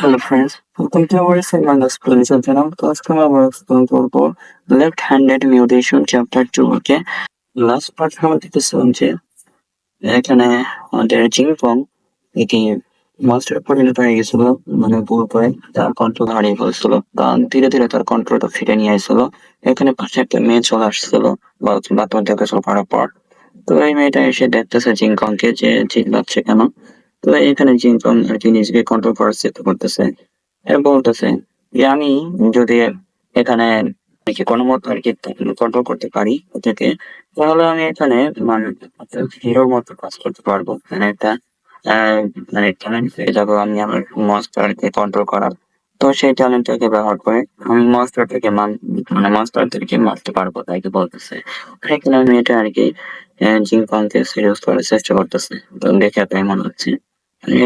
Hello friends, welcome to our segment explanation channel. তো আজকে আমরা আবার এক্সপ্লেন করব left handed mutation chapter two okay last part আমরা দেখতেছিলাম যে এখানে আমাদের জিংপং এটি মাস্টার পরিণত হয়ে গেছিল মানে ভুল তার কন্ট্রোল হারিয়ে ফেলছিল কারণ ধীরে ধীরে তার কন্ট্রোলটা ফিরে নিয়ে আসছিল। এখানে পাশে একটা মেয়ে চলে আসছিল বাথরুম থেকে চলে পড়ার পর তো এই মেয়েটা এসে দেখতেছে জিংকংকে যে চিল্লাচ্ছে কেন? তো এখানে জিনকং আর কি নিজেকে কন্ট্রোল করার চেষ্টা করতেছে বলতেছে যে আমি যদি এখানে কি কোনো মতো আর কি কন্ট্রোল করতে পারি ওটাকে তাহলে আমি এখানে মানে হিরোর মতো কাজ করতে পারব। মানে একটা মানে ট্যালেন্ট পেয়ে যাব আমি আমার মনস্টারকে কন্ট্রোল করার। তো সেই ট্যালেন্টটাকে ব্যবহার করে আমি মনস্টারটাকে মান মানে মনস্টারদেরকে মারতে পারব, তাই কি বলতেছে। এখানে আমি এটা আর কি জিনকংকে সিরিয়াস করার চেষ্টা করতেছে। তো দেখে তাই মনে হচ্ছে।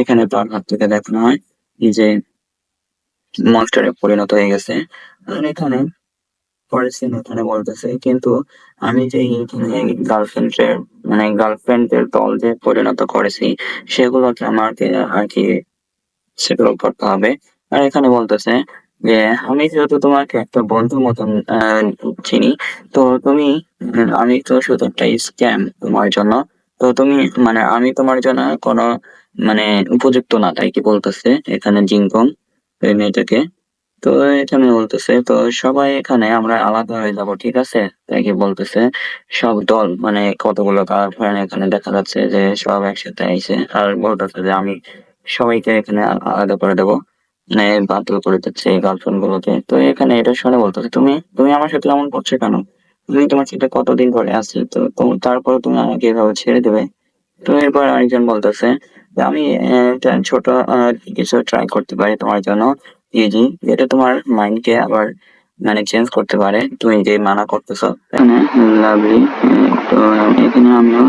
এখানে তার হাত থেকে দেখানো হয় যে মনস্টারে পরিণত হয়ে গেছে। আর এখানে এখানে বলতেছে, কিন্তু আমি যে গার্লফ্রেন্ডের মানে গার্লফ্রেন্ডের দল যে পরিণত করেছি, সেগুলোকে আমাকে আর কি সেগুলো করতে হবে আর এখানে বলতেছে যে, আমি যেহেতু তোমাকে একটা বন্ধু মতন চিনি, তো তুমি, আমি তো শুধু একটা স্ক্যাম তোমার জন্য। তো তুমি মানে আমি তোমার জন্য কোনো মানে উপযুক্ত না, তাই কি বলতেছে? এখানে জিংকং, এই মেয়েটাকে। তো এখানে বলতেছে, তো সবাই এখানে আমরা আলাদা হয়ে যাব, ঠিক আছে? তাই কি বলতেছে, সব দল মানে কতগুলো গার্লফ্রেন্ড এখানে দেখা যাচ্ছে যে সব একসাথে আইছে। আর বলতেছে যে, আমি সবাইকে এখানে আলাদা করে দেবো মানে বাতিল করে দিচ্ছে এই গার্লফ্রেন্ড গুলোকে তো এখানে এটা শুনে বলতেছে, তুমি তুমি আমার সাথে এমন করছ কেন? তুমি তোমার সাথে কতদিন ধরে আছি? তো তারপরে তুমি আমাকে এভাবে ছেড়ে দেবে? তো এরপর আরেকজন বলতেছে আমি ছোট কিছু ট্রাই করতে পারি তোমার জন্য। ইজি যেটা তোমার মাইন্ডকে আবার মানে চেঞ্জ করতে পারে। তুমি যে মানা করতেছো লাভলি তো এখানে আমিও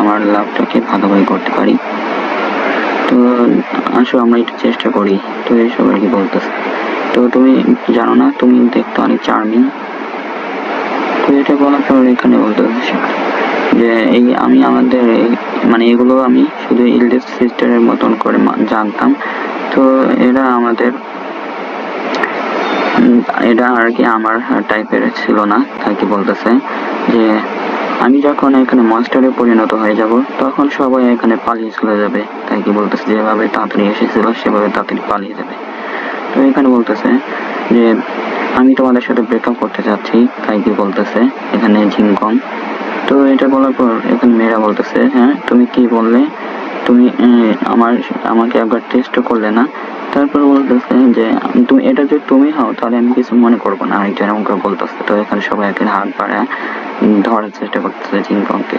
আমার লাভটাকে ভাগাভাগি করতে পারি। তো আসো, আমরা একটু চেষ্টা করি। তো কি বলতেছে। তো তুমি জানো না, তুমি দেখতে অনেক চার্মিং তো এটা বলার পর এখানে বলতে যে এই আমি আমাদের মানে এগুলো আমি শুধু ইলডেস সিস্টারের মতন করে জানতাম। তো এরা আমাদের এটা আর কি আমার টাইপের ছিল না তাই কি বলতেছে যে আমি যখন এখানে মাস্টারে পরিণত হয়ে যাব, তখন সবাই এখানে পালিয়ে চলে যাবে, তাই কি বলতেছে? যেভাবে তাড়াতাড়ি এসেছিল, সেভাবে তাড়াতাড়ি পালিয়ে যাবে। তো এখানে বলতেছে যে, আমি তোমাদের সাথে ব্রেকআপ করতে চাচ্ছি তাই কি বলতেছে? এখানে ঝিংকং তো এটা বলার পর এখানে মেয়েরা বলতেছে হ্যাঁ তুমি কি বললে? তুমি আমার, আমাকে একবার টেস্ট করলে না? তারপর বলতেছে যে, তুমি, এটা যে তুমি হও, তাহলে আমি কিছু মনে করব না। আরেকজন আমাকে বলতেছে। তো এখানে সবাই এখানে হাত বাড়ায় ধরার চেষ্টা করতেছে ঝিংকংকে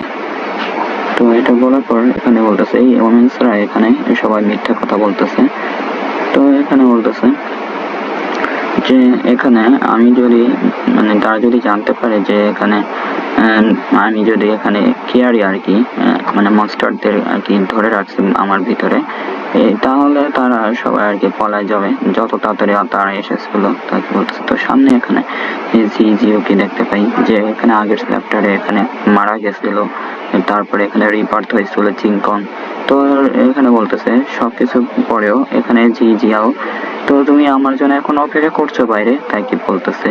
তো এটা বলার পর এখানে বলতেছে, এই ওমেন্সরা এখানে সবাই মিথ্যা কথা বলতেছে। তো এখানে বলতেছে যে এখানে আমি যদি মানে তারা যদি জানতে পারে যে এখানে আমি যদি এখানে কেয়ারি আর কি মানে মনস্টারদের আর কি ধরে রাখছি আমার ভিতরে তাহলে তারা সবাই আর কি পলায় যাবে, যত তাড়াতাড়ি তারা এসেছিল তাই কি বলতেছে তো সামনে এখানে জি জিওকে দেখতে পাই, যে এখানে আগের চ্যাপ্টারে এখানে মারা গেছিল, তারপরে এখানে রিবার্থ হয়েছিল চিংকন। তো এখানে বলতেছে, সবকিছু পরেও এখানে জি জিয়াও তো তুমি আমার জন্য এখন অপেক্ষা করছ বাইরে, তাই কি বলতেছে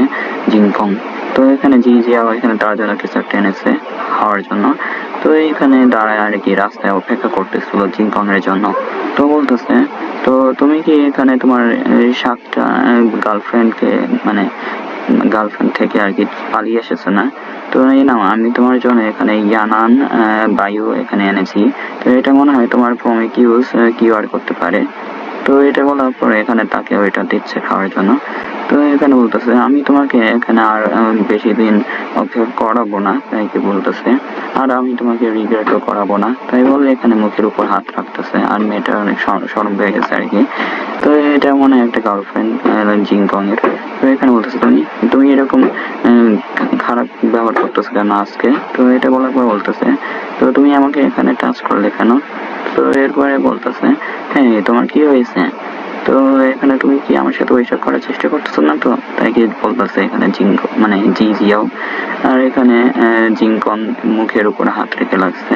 জিংকং তো এখানে জি জিয়াও এখানে তার জন্য কিছু একটা এনেছে খাওয়ার জন্য, তো এইখানে দাঁড়ায় আর কি রাস্তায় অপেক্ষা করতেছিল জিংকং এর জন্য। তো বলতেছে, তো তুমি কি এখানে তোমার সাতটা গার্লফ্রেন্ডকে মানে গার্লফ্রেন্ড থেকে আর কি পালিয়ে এসেছ না? তো এই নাও, আমি তোমার জন্য এখানে ইয়ানান বায়ু এখানে এনেছি। তো এটা মনে হয় তোমার ফোমে কিউজ কিউআর করতে পারে। তো এটা বলার পরে এখানে তাকে ওইটা দিচ্ছে খাওয়ার জন্য। তো এখানে বলতেছে, আমি তোমাকে এখানে আর বেশি দিন অপেক্ষা করাবো না, তাই কি বলতেছে। আর আমি তোমাকে রিগ্রেটও করাবো না, তাই বলে এখানে মুখের উপর হাত রাখতেছে আর মেয়েটা অনেক সর- সরম হয়ে গেছে আর কি। তো এটা মনে হয় একটা গার্লফ্রেন্ড জিংকং এর তো এখানে বলতেছে, তুমি তুমি এরকম খারাপ ব্যবহার করতেছো কেন আজকে? তো এটা বলার পর বলতেছে, তো তুমি আমাকে এখানে টাচ করলে কেন? তো এরপরে বলতেছে হ্যাঁ তোমার কি হয়েছে? তো এখানে তুমি কি আমার সাথে ওইসব করার চেষ্টা করতেছো না তো? তাই কি বলতেছে এখানে জিঙ্ক মানে জি জিয়াও আর এখানে জিঙ্কন মুখের উপর হাত রেখে লাগছে।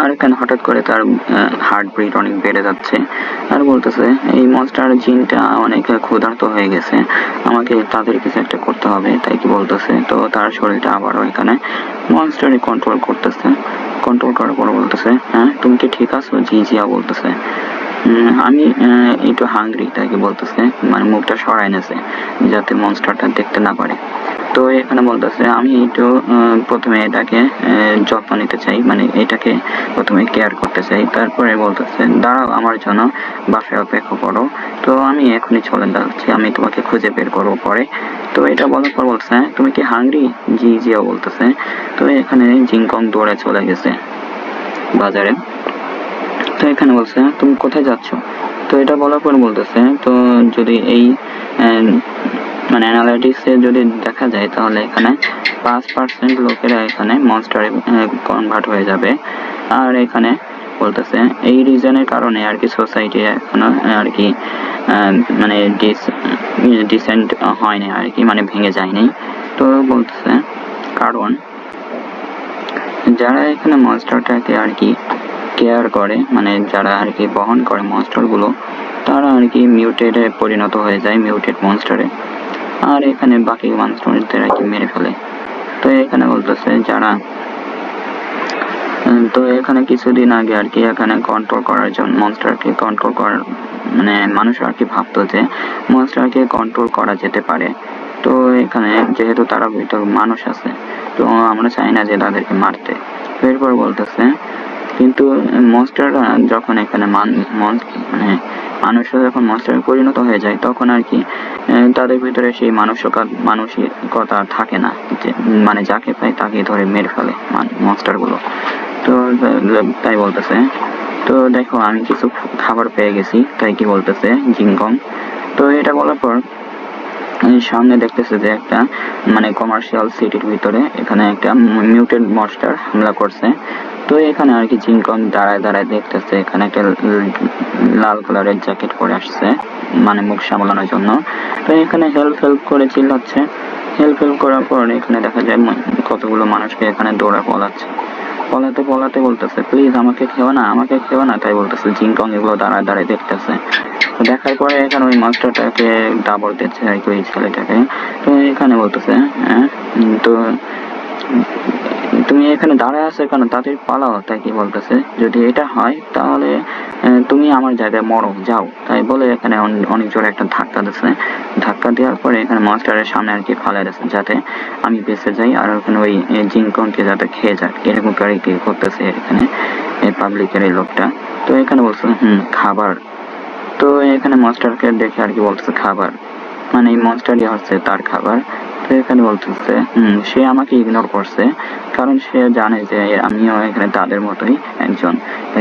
আর এখানে হঠাৎ করে তার হার্ট বিট অনেক বেড়ে যাচ্ছে। আর বলতেছে, এই মনস্টার জিনটা অনেক ক্ষুধার্ত হয়ে গেছে। আমাকে তাদের কিছু একটা করতে হবে। তাই কি বলতেছে। তো তার শরীরটা আবারও এখানে মনস্টারই কন্ট্রোল করতেছে। কন্ট্রোল করার পর বলতেছে হ্যাঁ তুমি কি ঠিক আছো? জি জিয়া বলতেছে। আমি একটু হাংরি তাকে বলতেছে মানে মুখটা সরাই নেছে, যাতে মনস্টারটা দেখতে না পারে। তো এখানে বলতেছে আমি একটু প্রথমে এটাকে যত্ন নিতে চাই মানে এটাকে প্রথমে কেয়ার করতে চাই। তারপরে বলতেছে দাঁড়াও আমার জন্য বাসায় অপেক্ষা করো। তো আমি এখনই চলে যাচ্ছি আমি তোমাকে খুঁজে বের করব পরে। তো এটা বলার পর বলছে "হ্যাঁ, তুমি কি হাংরি জি জিয়া বলতেছে। তো এখানে জিংকং দৌড়ে চলে গেছে বাজারে। তো এখানে বলছে "হ্যাঁ, তুমি কোথায় যাচ্ছ? তো এটা বলার পর বলতেছে তো যদি এই মানে অ্যানালাইটিক্সে যদি দেখা যায় তাহলে এখানে পাঁচ পার্সেন্ট লোকেরা এখানে মনস্টারে কনভার্ট হয়ে যাবে। আর এখানে বলতেছে, এই রিজনের কারণে আর কি সোসাইটি এখনও আর কি মানে ডিস ডিসেন্ট হয়নি, আর কি মানে ভেঙে যায়নি। তো বলতেছে, কারণ যারা এখানে মনস্টারটাকে আর কি কেয়ার করে মানে যারা আর কি বহন করে মনস্টারগুলো তারা আর কি মিউটেডে পরিণত হয়ে যায় মিউটেড মনস্টারে আর এখানে বাকি মনস্টারদের আর কি মেরে ফেলে। তো এখানে বলতেছে যারা তো এখানে কিছুদিন আগে আর কি এখানে কন্ট্রোল করার জন্য মনস্টারকে কন্ট্রোল করার মানে মানুষ আর কি ভাবতো যে মনস্টারকে কন্ট্রোল করা যেতে পারে। তো এখানে যেহেতু তারা ভিতর মানুষ আছে, তো আমরা চাই না যে তাদেরকে মারতে। এরপর বলতেছে, কিন্তু মনস্টাররা যখন এখানে মন- মানে মানুষরা যখন মনস্টারে পরিণত হয়ে যায়, তখন আর কি তাদের ভিতরে সেই মানসিকতা মানসিকতা থাকে না মানে যাকে পায় তাকে ধরে মেরে ফেলে মনস্টারগুলো। তো, তাই বলতেছে। তো দেখো, আমি কিছু খাবার পেয়ে গেছি, তাই কি বলতেছে জিংকং তো এটা বলার পর সামনে দেখতেছে যে একটা মানে কমার্শিয়াল সিটির ভিতরে এখানে একটা মিউটেড মনস্টার হামলা করছে। তো এখানে আর কি জিনকং দাঁড়ায় দাঁড়ায় দেখতেছে। এখানে একটা লাল কালারের জ্যাকেট পরে আসছে মানে মুখ সামলানোর জন্য। তো এখানে হেল্প হেল্প করে চিল্লাচ্ছে হেল্প হেল্প করার পর এখানে দেখা যায় কতগুলো মানুষকে এখানে দৌড়া পলাচ্ছে। পলাতে পলাতে বলতেছে প্লিজ আমাকে খেও না, আমাকে খেও না। তাই বলতেছে জিংকং এগুলো দাঁড়ায় দাঁড়ায় দেখতেছে। দেখার পরে এখানে ওই মাস্টারটাকে দাবড় দিচ্ছে আর কি ওই ছেলেটাকে। তো এখানে বলতেছে হ্যাঁ তো তুমি এখানে দাঁড়ায় আছো কেন? তাদের পালাও, তাই কি বলতেছে? যদি এটা হয়, তাহলে তুমি আমার জায়গায় মরো, যাও। তাই বলে এখানে অনেক জোরে একটা ধাক্কা দিচ্ছে ধাক্কা দেওয়ার পরে এখানে মাস্টারের সামনে আর কি ফালাই দিচ্ছে যাতে আমি বেঁচে যাই আর ওখানে ওই জিঙ্কনকে যাতে খেয়ে যাক। এরকম করে কি করতেছে এখানে এই পাবলিকের এই লোকটা। তো এখানে বলছে, হুম, খাবার। তো এখানে মাস্টারকে দেখে আর কি বলতেছে, খাবার। মানে এই মনস্টারই হচ্ছে তার খাবার। এখানে বলতেছে, হুম, সে আমাকে ইগনোর করছে, কারণ সে জানে যে আমিও এখানে তাদের মতোই একজন।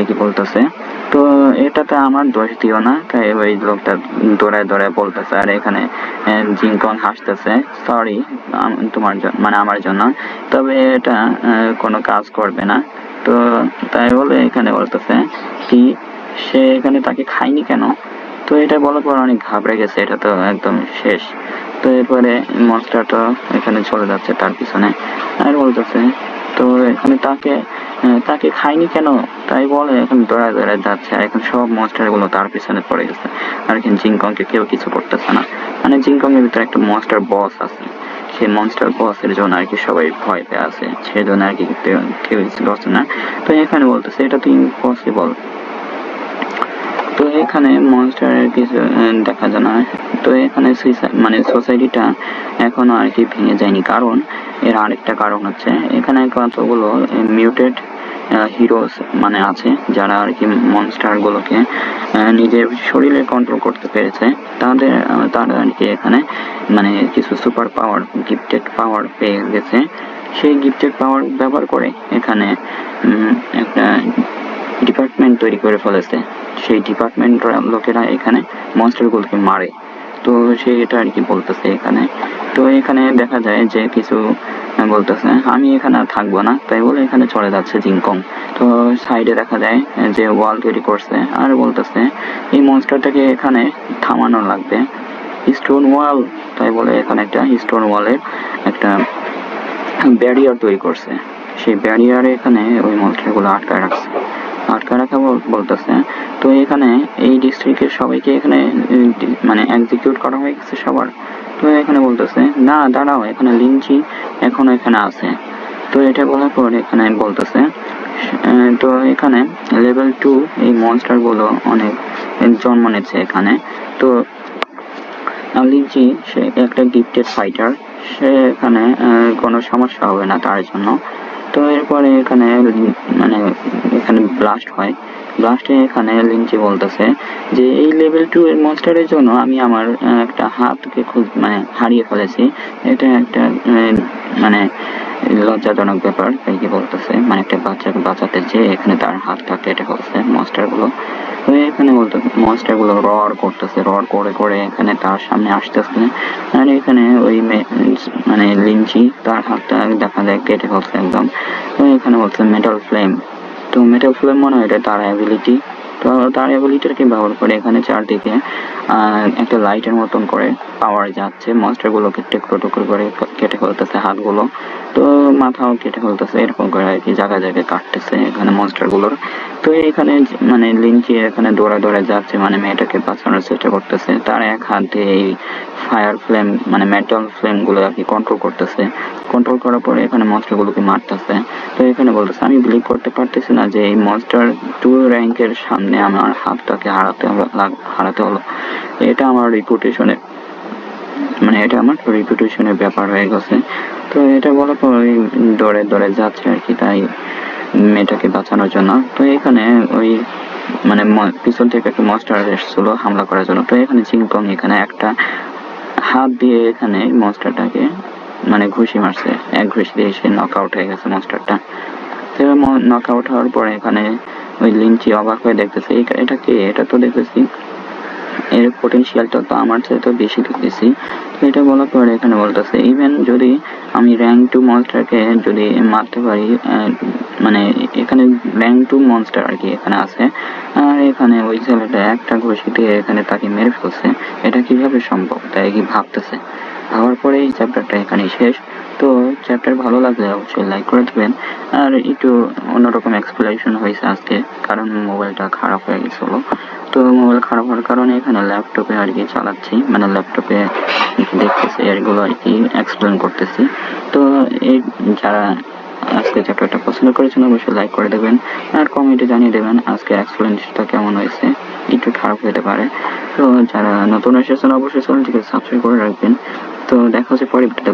কি বলতেছে, তো এটাতে আমার দোষ দিও না। তাই ওই লোকটা দৌড়ায় দৌড়ায় বলতেছে, আর এখানে জিঙ্কন হাসতেছে সরি তোমার মানে আমার জন্য, তবে এটা কোনো কাজ করবে না। তো তাই বলে এখানে বলতেছে কি, সে এখানে তাকে খায়নি কেন? তো এটা বলার পর অনেক ঘাবড়ে গেছে, এটা তো একদম শেষ। তো এরপরে মনস্টারটা এখানে চলে যাচ্ছে তার পিছনে। আর বলতেছে, তো এখানে তাকে তাকে খায়নি কেন? তাই বলে, এখন দৌড়ায় দৌড়ায় যাচ্ছে। আর এখন সব মনস্টারগুলো তার পিছনে পড়ে গেছে। আর এখন জিংকংকে কেউ কিছু করতেছে না। মানে জিংকং এর ভিতরে একটা মনস্টার বস আছে। সেই মনস্টার বসের জন্য আর কি সবাই ভয় পেয়ে আছে। সেজন্য আর কি কেউ কিছু করছে না। তো এখানে বলতেছে, এটা তো ইম্পসিবল তো এখানে মনস্টারের কিছু দেখা যায় না। তো এখানে মানে সোসাইটিটা এখনও আর কি ভেঙে যায়নি। কারণ এর আরেকটা কারণ হচ্ছে, এখানে কতগুলো মিউটেড হিরোস মানে আছে, যারা আর কি মনস্টার গুলোকে নিজের শরীরে কন্ট্রোল করতে পেরেছে। তাদের, তারা আর কি এখানে মানে কিছু সুপার পাওয়ার গিফটেড পাওয়ার পেয়ে গেছে। সেই গিফটেড পাওয়ার ব্যবহার করে এখানে একটা ডিপার্টমেন্ট তৈরি করে ফেলেছে। সেই ডিপার্টমেন্ট লোকেরা এখানে মনস্টারগুলোকে মারে। তো সে এটা আর কি বলতেছে এখানে। তো এখানে দেখা যায় যে কিছু বলতেছে, আমি এখানে আর থাকব না। তাই বলে এখানে চলে যাচ্ছে জিংকং তো সাইডে দেখা যায় যে ওয়াল তৈরি করছে আর বলতেছে, এই মনস্টারটাকে এখানে থামানো লাগবে। স্টোন ওয়াল তাই বলে এখানে একটা স্টোন ওয়ালের একটা ব্যারিয়ার তৈরি করছে। সেই ব্যারিয়ারে এখানে ওই মনস্টারগুলো আটকায় রাখছে। আটকা রাখা বলতেছে। তো এখানে এই ডিস্ট্রিক্টের সবাইকে এখানে মানে এক্সিকিউট করা হয়ে গেছে সবার। তো এখানে বলতেছে, না, দাঁড়াও, এখানে লিঞ্চি এখনও এখানে আছে। তো এটা বলার পর এখানে বলতেছে তো এখানে লেভেল টু এই মনস্টারগুলো অনেক জন্ম নিচ্ছে এখানে। তো লিঞ্চি সে একটা গিফটেড ফাইটার সে এখানে কোনো সমস্যা হবে না তার জন্য। তো এরপরে এখানে মানে এখানে ব্লাস্ট হয়। ব্লাস্টে এখানে লিঞ্চি বলতেছে যে, এই লেভেল টু এর মনস্টারের জন্য আমি আমার একটা হাতকে খুব মানে হারিয়ে ফেলেছি। এটা একটা মানে লজ্জাজনক ব্যাপার, তাই কি বলতেছে? মানে একটা বাচ্চাকে বাঁচাতে যে এখানে তার হাতটা কেটে ফেলছে মনস্টারগুলো। তো এখানে বলতে মনস্টারগুলো রড করতেছে রড করে করে এখানে তার সামনে আসতেছে। আর এখানে ওই মানে লিঞ্চি তার হাতটা দেখা যায় কেটে ফেলছে একদম। তো এখানে বলছে মেটাল ফ্লেম তো মেটাল ফ্লেম মনে হয় এটা তার অ্যাবিলিটি তো তার অ্যাবিলিটিটাকে ব্যবহার করে? এখানে চারদিকে একটা লাইটের মতন করে পাওয়ার যাচ্ছে। মনস্টার গুলোকে টুকরো টুকরো করে কেটে ফেলতেছে হাতগুলো। তো মাথাও কেটে ফেলতেছে, এরকম করে আর কি জায়গায় জায়গায় কাটতেছে এখানে মনস্টারগুলোর তো এখানে মানে লিঞ্চি এখানে দৌড়া দৌড়া যাচ্ছে মানে মেয়েটাকে বাঁচানোর চেষ্টা করতেছে। তার এক হাত এই ফায়ার ফ্লেম মানে মেটাল ফ্লেমগুলো আর কি কন্ট্রোল করতেছে। কন্ট্রোল করার পরে এখানে মনস্টার গুলোকে মারতেছে। তো এখানে বলতেছে, আমি বিলিভ করতে পারতেছি না যে এই মনস্টার টু র্যাঙ্কের সামনে আমার হাতটাকে হারাতে হারাতে হলো। এটা আমার রিপুটেশনের মানে এটা আমার রিপুটেশনের ব্যাপার হয়ে গেছে। তো এটা বলার পর ওই দৌড়ে দৌড়ে যাচ্ছে আর কি, তাই মেয়েটাকে বাঁচানোর জন্য। তো এখানে ওই মানে পিছন থেকে একটা মনস্টার এসেছিল, হামলা করার জন্য। তো এখানে চিংকং, এখানে একটা হাত দিয়ে এখানে মনস্টারটাকে মানে ঘুষি মারছে। এক ঘুষি দিয়ে সে নক আউট হয়ে গেছে মনস্টারটা তো নক আউট হওয়ার পরে এখানে ওই লিঞ্চি অবাক হয়ে দেখতেছে এটা কে? এটা তো দেখতেছি। এর পটেনশিয়ালটা তো আমার চেয়ে তো বেশি দেখতেছি। তো এটা বলার পরে এখানে বলতেছে ইভেন যদি আমি র্যাঙ্ক টু মনস্টারকে যদি মারতে পারি মানে এখানে র্যাঙ্ক টু মনস্টার আর কি এখানে আছে, আর এখানে ওই ছেলেটা একটা ঘুষি দিয়ে এখানে তাকে মেরে ফেলছে, এটা কীভাবে সম্ভব? তাই কি ভাবতেছে। ভাবার পরে এই চ্যাপ্টারটা এখানে শেষ। তো চ্যাপ্টার ভালো লাগলে অবশ্যই লাইক করে দেবেন। আর একটু অন্যরকম এক্সপ্লেনেশন হয়েছে আজকে, কারণ মোবাইলটা খারাপ হয়ে গেছিল। তো মোবাইল খারাপ হওয়ার কারণে এখানে ল্যাপটপে আর কি চালাচ্ছি মানে ল্যাপটপে দেখতেছি এরগুলো আর কি এক্সপ্লেন করতেছি। তো এই যারা আজকে চ্যাপ্টারটা পছন্দ করেছেন, অবশ্যই লাইক করে দেবেন। আর কমেন্টে জানিয়ে দেবেন আজকে এক্সপ্লেনেশনটা কেমন হয়েছে, একটু খারাপ হতে পারে। তো যারা নতুন এসেছেন, অবশ্যই চ্যানেলটিকে সাবস্ক্রাইব করে রাখবেন। তো দেখা হচ্ছে পরে ভিডিওতে